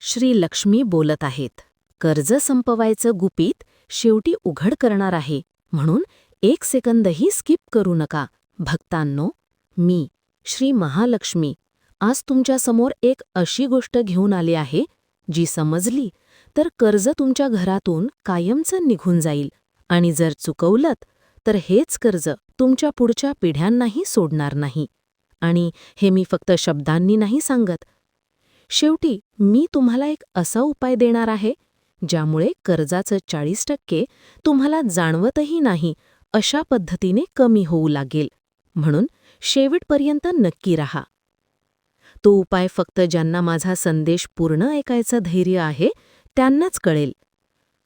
श्री लक्ष्मी बोलत आहेत. कर्ज संपवायचं गुपित शेवटी उघड करणार आहे. म्हणून एक सेकंदही स्किप करू नका. भक्तांनो मी श्री महालक्ष्मी आज तुमच्यासमोर एक अशी गोष्ट घेऊन आली आहे जी समजली तर कर्ज तुमच्या घरातून कायमचं निघून जाईल. आणि जर चुकवलत तर हेच कर्ज तुमच्या पुढच्या पिढ्यांनाही सोडणार नाही. आणि हे मी फक्त शब्दांनी नाही सांगत शेवटी मी तुम्हाला एक असा उपाय देणार आहे ज्यामुळे कर्जाचं चाळीस टक्के तुम्हाला जाणवतही नाही अशा पद्धतीने कमी होऊ लागेल. म्हणून शेवटपर्यंत नक्की राहा. तो उपाय फक्त ज्यांना माझा संदेश पूर्ण ऐकायचं धैर्य आहे त्यांनाच कळेल.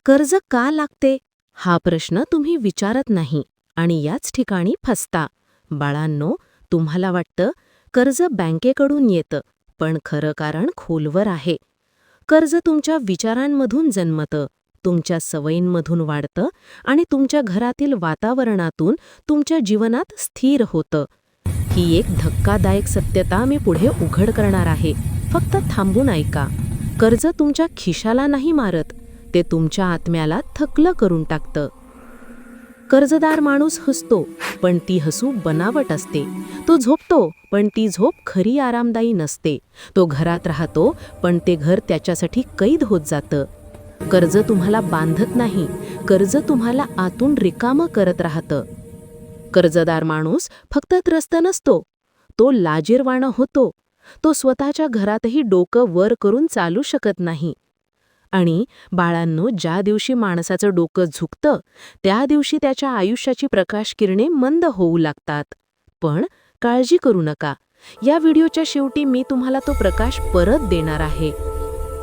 कर्ज का लागते? हा प्रश्न तुम्ही विचारत नाही आणि याच ठिकाणी फसता. बाळांनो तुम्हाला वाटतं कर्ज बँकेकडून येतं. पण खरं कारण खोलवर आहे. कर्ज तुमच्या विचारांमधून जन्मतं तुमच्या सवयींमधून वाढतं आणि तुमच्या घरातील वातावरणातून तुमच्या जीवनात स्थिर होतं. ही एक धक्कादायक सत्यता मी पुढे उघड करणार आहे. फक्त थांबून ऐका. कर्ज तुमच्या खिशाला नाही मारत ते तुमच्या आत्म्याला थकलं करून टाकतं. कर्जदार माणूस हसतो पण ती हसू बनावट असते. तो झोपतो पण ती झोप खरी आरामदायी नसते. तो घरात राहतो पण ते घर त्याच्यासाठी कैद होत जातं. कर्ज तुम्हाला बांधत नाही. कर्ज तुम्हाला आतून रिकामं करत राहतं. कर्जदार माणूस फक्त त्रस्त नसतो. तो लाजीरवाणं होतो. तो स्वतःच्या घरातही डोकं वर करून चालू शकत नाही. आणि बाळांनो ज्या दिवशी माणसाचं डोकं झुकतं त्या दिवशी त्याच्या आयुष्याची प्रकाश किरणे मंद होऊ लागतात. पण काळजी करू नका. या व्हिडिओच्या शेवटी मी तुम्हाला तो प्रकाश परत देणार आहे.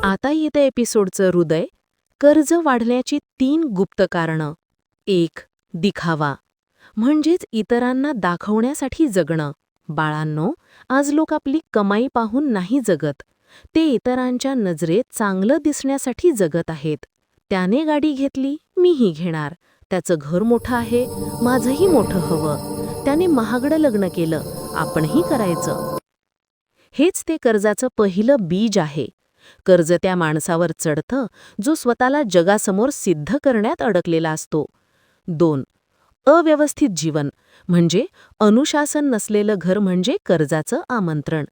आता येतं एपिसोडचं हृदय. कर्ज वाढण्याची तीन गुप्त कारणं. एक दिखावा. म्हणजेच इतरांना दाखवण्यासाठी जगणं. बाळांनो आज लोक आपली कमाई पाहून नाही जगत. ते इतरांच्या नजरेत चांगलं दिसण्यासाठी जगत आहेत. त्याने गाडी घेतली मीही घेणार. त्याचं घर मोठं आहे माझंही मोठं हवं. त्याने महागडं लग्न केलं आपणही करायचं. हेच ते कर्जाचं पहिलं बीज आहे. कर्ज त्या माणसावर चढतं जो स्वतःला जगासमोर सिद्ध करण्यात अडकलेला असतो. दोन अव्यवस्थित जीवन म्हणजे अनुशासन नसलेलं घर म्हणजे कर्जाचं आमंत्रण.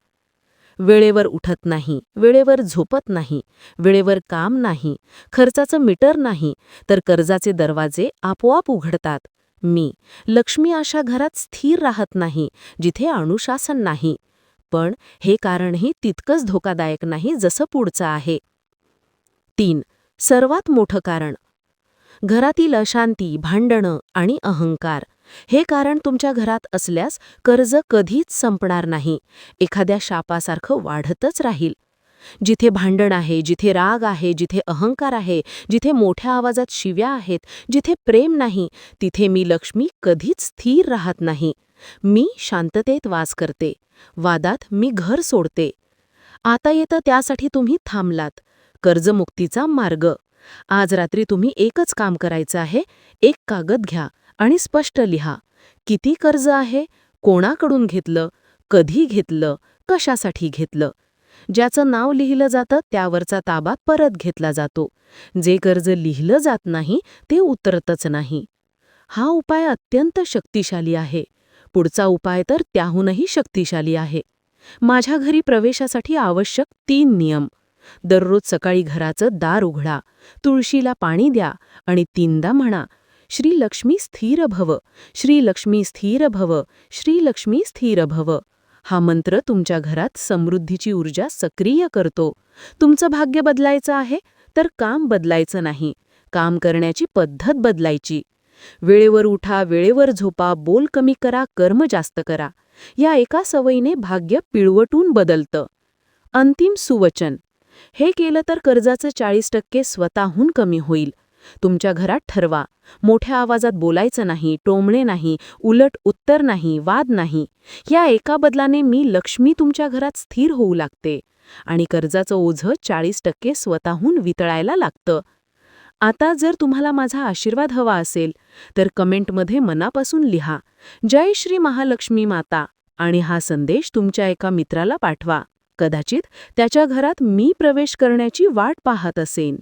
वेळेवर उठत नाही वेळेवर झोपत नाही वेळेवर काम नाही खर्चाचं मीटर नाही तर कर्जाचे दरवाजे आपोआप उघडतात. मी लक्ष्मी अशा घरात स्थिर राहत नाही जिथे अनुशासन नाही. पण हे कारणही तितकंच धोकादायक नाही जसं पुढचं आहे. तीन सर्वात मोठं कारण. घरातील अशांती भांडणं आणि अहंकार. हे कारण तुमच्या घरात असल्यास कर्ज कधीच संपणार नाही. एखाद्या शापासारखं वाढतच राहील. जिथे भांडण आहे जिथे राग आहे जिथे अहंकार आहे जिथे मोठ्या आवाजात शिव्या आहेत जिथे प्रेम नाही तिथे मी लक्ष्मी कधीच स्थिर राहत नाही. मी शांततेत वास करते. वादात मी घर सोडते. आता येतं त्यासाठी तुम्ही थांबलात. कर्जमुक्तीचा मार्ग. आज रात्री तुम्ही एकच काम करायचं आहे. एक कागद घ्या. आणि स्पष्ट लिहा किती कर्ज आहे कोणाकडून घेतलं कधी घेतलं कशासाठी घेतलं. ज्याचं नाव लिहिलं जातं त्यावरचा ताबा परत घेतला जातो. जे कर्ज लिहिलं जात नाही ते उतरतच नाही. हा उपाय अत्यंत शक्तिशाली आहे. पुढचा उपाय तर त्याहूनही शक्तिशाली आहे. माझ्या घरी प्रवेशासाठी आवश्यक तीन नियम. दररोज सकाळी घराचं दार उघडा तुळशीला पाणी द्या आणि तीनदा म्हणा श्री लक्ष्मी स्थिर भव. श्री लक्ष्मी स्थिर भव. श्री लक्ष्मी स्थिर भव. हा मंत्र तुमच्या घरात समृद्धीची ऊर्जा सक्रिय करतो. तुमचं भाग्य बदलायचं आहे तर काम बदलायचं नाही. काम करण्याची पद्धत बदलायची. वेळेवर उठा वेळेवर झोपा बोल कमी करा कर्म जास्त करा. या एका सवयीने भाग्य पिळवटून बदलतं. अंतिम सुवचन. हे केलं तर कर्जाचं चाळीस टक्के स्वतःहून कमी होईल. तुमच्या घरात ठरवा. मोठ्या आवाजात बोलायचं नाही टोमणे नाही उलट उत्तर नाही वाद नाही. या एका बदलाने मी लक्ष्मी तुमच्या घरात स्थिर होऊ लागते आणि कर्जाचं ओझं चाळीस टक्के स्वतःहून वितळायला लागतं. आता जर तुम्हाला माझा आशीर्वाद हवा असेल तर कमेंटमध्ये मनापासून लिहा. जय श्री महालक्ष्मी माता आणि हा संदेश तुमच्या एका मित्राला पाठवा. कदाचित त्याच्या घरात मी प्रवेश करण्याची वाट पाहत असेन.